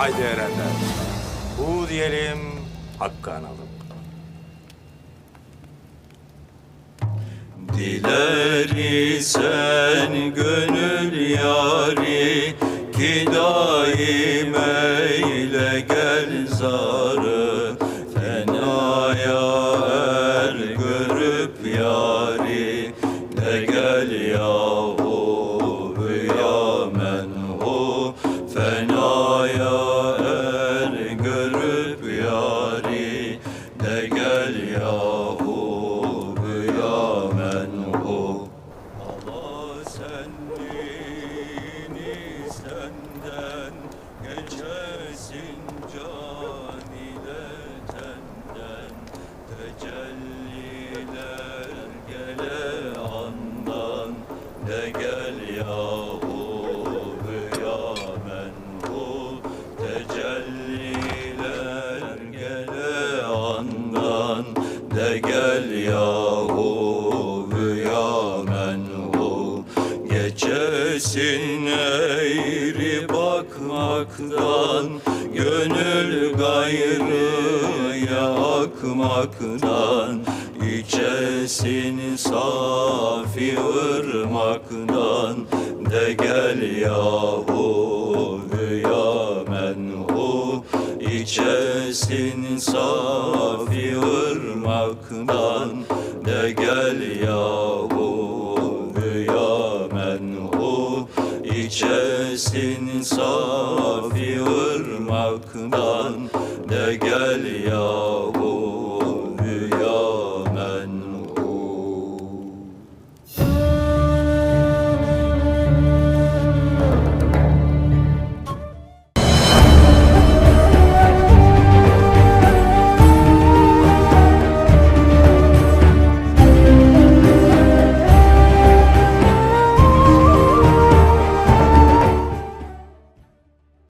Haydi erenler. Bu diyelim hakkı analım. Dileri sen gönül yari ki daim eyle gel zarı Fenaya er görüp yari de gel yahu Geçesin eğri bakmaktan Gönül gayrıya akmaktan İçesin safi ırmaktan De gel yahu ya menhu İçesin safi ırmaktan De gel yahu ya menhu İçesin safi ırmaktan De gel yahu